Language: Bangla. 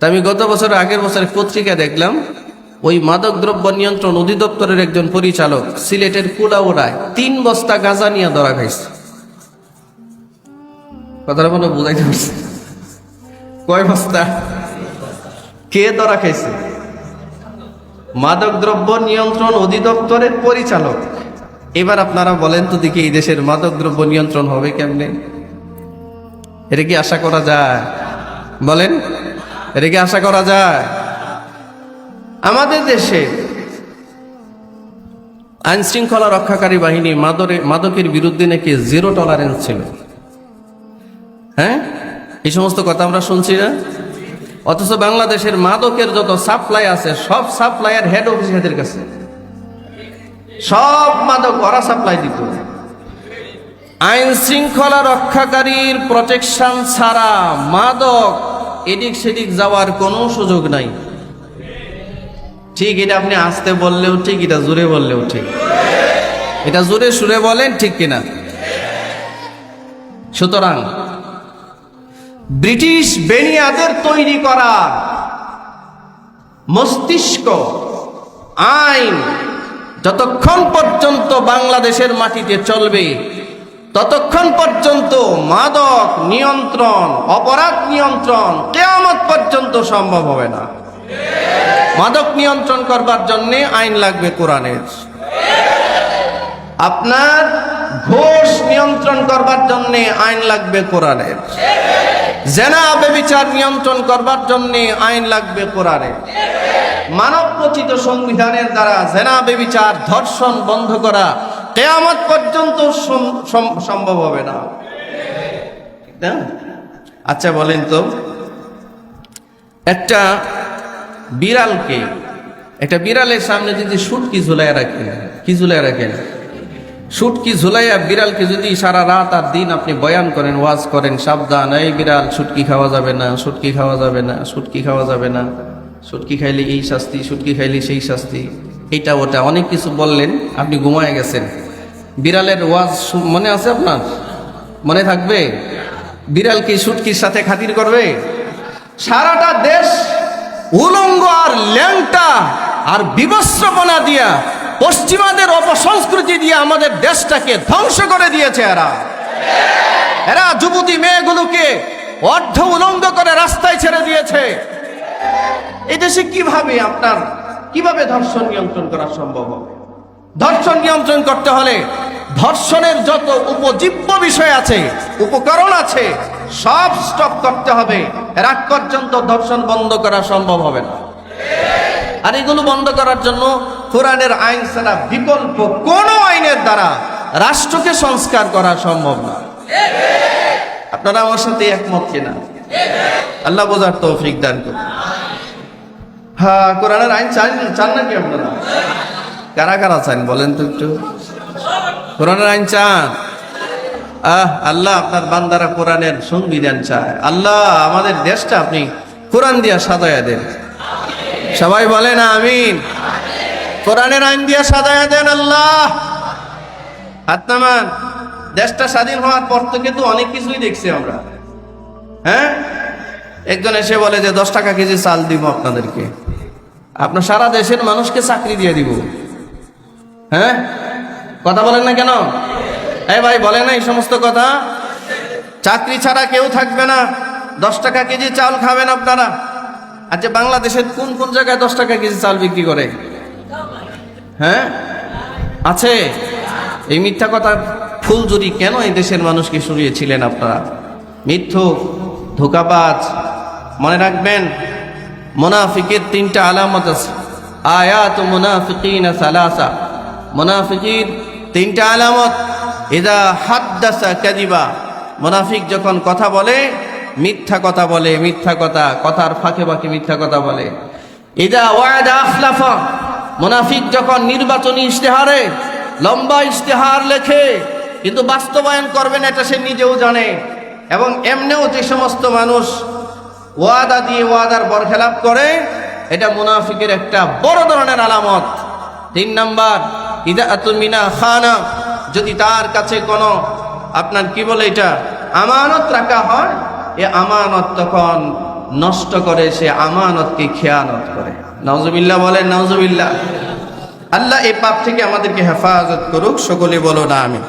তা আমি গত বছর আগের বছরের পত্রিকা দেখলাম, ওই মাদক দ্রব্য নিয়ন্ত্রণ অধিদপ্তরের একজন পরিচালক সিলেটের কুলাউড়ায় তিন বস্তা গাঁজা নিয়ে ধরা খাইছে। কথাটা মনে বুঝাইতে কয় বস্তা? কে ধরা খাইছে? মাদক দ্রব্য নিয়ন্ত্রণ অধিদপ্তরের পরিচালক। এবার আপনারা বলেন তো দেখি এই দেশের মাদক দ্রব্য নিয়ন্ত্রণ হবে কেমনে? এটা কি আশা করা যায়? বলেন। এটা কি আশা করা যায়? আমাদের দেশে আইন শৃঙ্খলা রক্ষাকারী বাহিনী মাদরে, মাদকের বিরুদ্ধে নাকি জিরো টলারেন্স ছিল। হ্যাঁ? এই সমস্ত কথা আমরা শুনছি না? অথচ বাংলাদেশের মাদকের যত সাপ্লাই আছে, সব সাপ্লাইয়ের হেড অফিস এদের কাছে। সব মাদক ওরা সাপ্লাই দিত। আইন শৃঙ্খলা রক্ষাকারীর প্রোটেকশন ছাড়া মাদক এদিক সেদিক যাওয়ার কোনো সুযোগ নাই। ঠিক এটা আপনি আসতে বললেও ঠিক, এটা জোরে বললেও ঠিক। এটা জোরে সুরে বলেন ঠিক কিনা? সুতরাং ব্রিটিশ বেনিয়াদের তৈরি করা মস্তিষ্ক, আইন যতক্ষণ পর্যন্ত বাংলাদেশের মাটিতে চলবে ততক্ষণ পর্যন্ত মাদক নিয়ন্ত্রণ, অপরাধ নিয়ন্ত্রণ কেয়ামত পর্যন্ত সম্ভব হবে না। মাদক নিয়ন্ত্রণ করবার জন্য আইন লাগবে কোরআনের। আপনার ঘোষ নিয়ন্ত্রণ করবার জন্য আইন লাগবে কোরআনের। জেনা বেবিচার নিয়ন্ত্রণ করবার জন্য আইন লাগবে কোরআনের। মানব রচিত সংবিধানের দ্বারা জেনা বেবিচার ধর্ষণ বন্ধ করা কেয়ামত পর্যন্ত সম- সম- সম্ভব হবে না? আচ্ছা বলেন তো, একটা বিড়ালকে, একটা বিড়ালের সামনে যদি সুটকি ঝুলাইয়া রাখেন, কি ঝুলাই রাখেন? সুটকি ঝুলাইয়া বিড়ালকে যদি সারা রাত আর দিন আপনি বয়ান করেন, ওয়াজ করেন, সাবধান, এই বিড়াল, সুটকি খাওয়া যাবে না, সুটকি খাওয়া যাবে না, সুটকি খাওয়া যাবে না, সুটকি খাইলে এই শাস্তি, সুটকি খাইলে সেই শাস্তি। এটা ওটা, অনেক কিছু বললেন, আপনি ঘুমায় গেছেন। বিড়ালের ওয়াজ মনে আছে আপনার? মনে থাকবে? বিড়াল কি সুটকির সাথে খাতির করবে? সারাটা দেশ উলঙ্গ আর ল্যাংটা আর বিবস্ত্রপনা দিয়া, পশ্চিমাদের অপসংস্কৃতি দিয়ে আমাদের দেশটাকে ধ্বংস করে দিয়েছে এরা। এরা যুবতী মেয়েগুলোকে অর্ধ উলঙ্গ করে রাস্তায় ছেড়ে দিয়েছে। এই দেশে কীভাবে আপনার কীভাবে ধর্ষণ নিয়ন্ত্রণ করা সম্ভব হবে? ধর্ষণ নিয়ন্ত্রণ করতে হলে ধর্ষণের যত উপজীব্য বিষয় আছে, উপকরণ আছে, সব স্টপ করতে হবে। রাগ পর্যন্ত ধর্ষণ বন্ধ করা সম্ভব হবে না। আর এগুলো বন্ধ করার জন্য কোরআনের আইন ছাড়া বিকল্প কোন আইনের দ্বারা রাষ্ট্রকে সংস্কার করা সম্ভব না। আপনারা আমার সাথে একমত কিনা? আল্লাহ বোঝার তৌফিক দান করুন। হ্যাঁ কোরআনের আইন চান চান নাকি আপনারা? কারা কারা চান বলেন তো একটু? কোরআনের আইন চান? আহ, আল্লাহ আপনার বান্দারা কোরআনের সংবিধান চায়। আল্লাহ, আমাদের দেশটা আপনি কোরআন দিয়া সাজায়া দেন। সবাই বলেন আমিন। কোরআনের আইন দিয়া সাজায়া দেন আল্লাহ। হাত নামান। দেশটা স্বাধীন হওয়ার পর থেকে তো অনেক কিছুই দেখছি আমরা। হ্যাঁ? একজন এসে বলে যে, দশ টাকা কেজি চাল দিব আপনাদেরকে। আপনার সারা দেশের মানুষকে চাকরি দিয়ে দিব। হ্যাঁ? কথা বলেন না কেন? এই ভাই, বলেন না এই সমস্ত কথা? চাকরি ছাড়া কেউ থাকবে না। দশ টাকা কেজি চাল খাবেন আপনারা। আচ্ছা বাংলাদেশের কোন কোন জায়গায় দশ টাকা কেজি চাল বিক্রি করে? হ্যাঁ? আছে? এই মিথ্যা কথা ফুলজুরি কেন এই দেশের মানুষকে শুনিয়েছিলেন আপনারা? মিথ্যুক, ধোকাবাজ, মনে রাখবেন মোনাফিকের তিনটা আলামত আছে। আয়াত মুনাফিকিন সালাসা। মুনাফিকির তিনটা আলামত। এদা হাদ্দাসা কাদিবা মুনাফিক যখন কথা বলে, মিথ্যা কথা বলে, মিথ্যা কথা, কথার ফাঁকে ফাঁকে মিথ্যা কথা বলে। এদা ওয়াদা আখলাফা। মুনাফিক যখন নির্বাচনী ইশতেহারে, লম্বা ইশতেহার লেখে, কিন্তু বাস্তবায়ন করবেন এটা সে নিজেও জানে। এবং এমনিও যে সমস্ত মানুষ ওয়াদা দিয়ে ওয়াদার বরখেলাপ করে, এটা মুনাফিকের একটা বড় ধরনের আলামত। তিন নাম্বার, ইদা খানা, যদি তার কাছে কোনো, আপনার কি বলে এটা, আমানত রাখা হয়, এ আমানত তখন নষ্ট করে, সে আমানতকে খেয়ানত করে। নওজবিল্লা বলেন নওজবিল্লা আল্লাহ এই পাপ থেকে আমাদেরকে হেফাজত করুক, সকলে বলো না আমি